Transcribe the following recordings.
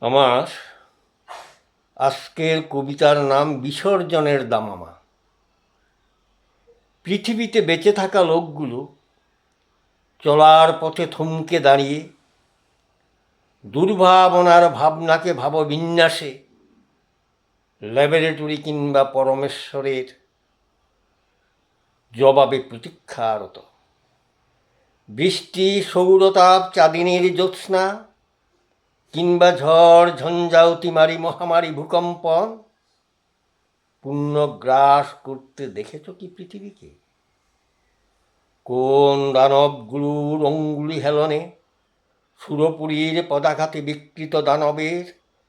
আমার আজকের কবিতার নাম বিসর্জনের দামামা। পৃথিবীতে বেঁচে থাকা লোকগুলো চলার পথে থমকে দাঁড়িয়ে দুর্ভাবনার ভাবনাকে ভাববিন্যাসে ল্যাবরেটরি কিংবা পরমেশ্বরের জবাবে প্রতীক্ষারত। বৃষ্টি, সৌরতাপ, চাঁদিনীর জ্যোৎস্না কিংবা ঝড় ঝঞ্ঝা অতিমারি মহামারী ভূকম্পন পুণ্যগ্রাস করতে দেখেছ কি পৃথিবীকে? কোন দানবগুলোর অঙ্গুলি হেলনে সুরপুরীর পদাঘাতে বিকৃত দানবের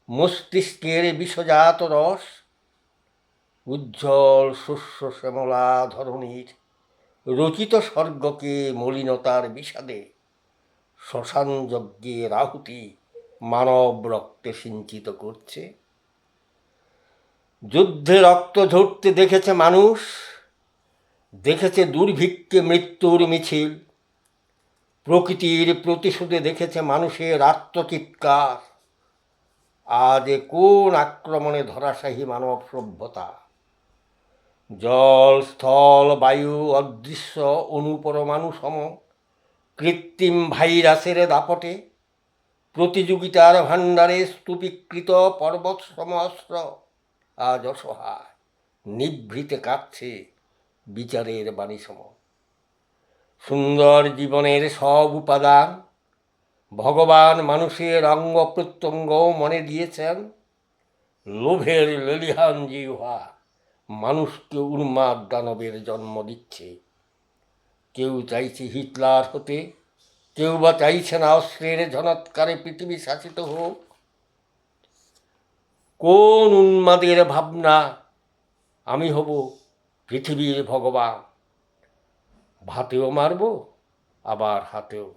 মস্তিষ্কের বিষজাত রস উজ্জ্বল শস্য শ্যামলা ধরণীর রচিত স্বর্গকে মলিনতার বিষাদে শ্মশান যজ্ঞের আহুতি মানব রক্তে সিঞ্চিত করছে। যুদ্ধে রক্ত ঝরতে দেখেছে মানুষ, দেখেছে দুর্ভিক্ষে মৃত্যুর মিছিল, প্রকৃতির প্রতিশোধে দেখেছে মানুষের আত্মচিৎকার। আজ কোন আক্রমণে ধরাশাহী মানব সভ্যতা? জল, স্থল, বায়ু, অদৃশ্য, অনুপরমাণু সম কৃত্রিম ভাইরাসের দাপটে প্রতিযোগিতার ভাণ্ডারে স্তূপীকৃত পর্বত সমস্ত্র আজ অসহায়, নিভৃতে কাঁদছে বিচারের বাণী সম সুন্দর জীবনের সব উপাদান ভগবান মানুষের অঙ্গ প্রত্যঙ্গ মনে দিয়েছেন। লোভের লেলিহান জিহ্বা মানুষকে উন্মাদ দানবের জন্ম দিচ্ছে। কেউ চাইছে হিটলার হতে কেউ বা চাইছে না অস্ত্রের ঝনৎকারে পৃথিবী শাসিত হোক। কোন উন্মাদের ভাবনা আমি হব পৃথিবীর ভগবান? ভাতেও মারব, আবার হাতেও।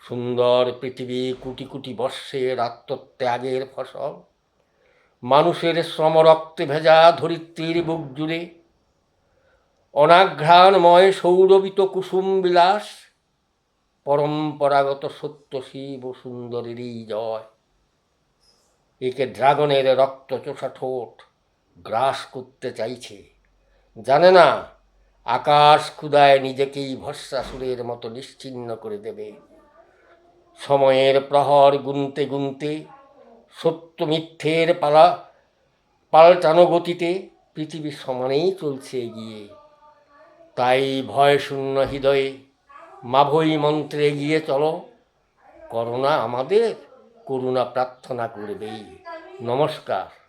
সুন্দর পৃথিবী কোটি কোটি বর্ষের আত্মত্যাগের ফসল। মানুষের শ্রমরক্তে ভেজা ধরিত্রীর বুক জুড়ে। অনাঘ্রাণময় সৌরবিত কুসুম বিলাস। পরম্পরাগত সত্য শিব সুন্দরেরই জয়। একে ড্রাগনের রক্ত চোষা ঠোঁট গ্রাস করতে চাইছে। জানে না, আকাশ ক্ষুদায় নিজেকেই ভস্মাসুরের মতো নিশ্চিহ্ন করে দেবে। সময়ের প্রহর গুনতে গুনতে, সত্য মিথ্যের পালা পাল্টানো গতিতে পৃথিবী সমানেই চলছে এগিয়ে। তাই ভয় শূন্য হৃদয়ে মাভই মন্ত্রে গিয়ে চলো। করোনা আমাদের করুণা প্রার্থনা করবেই। নমস্কার।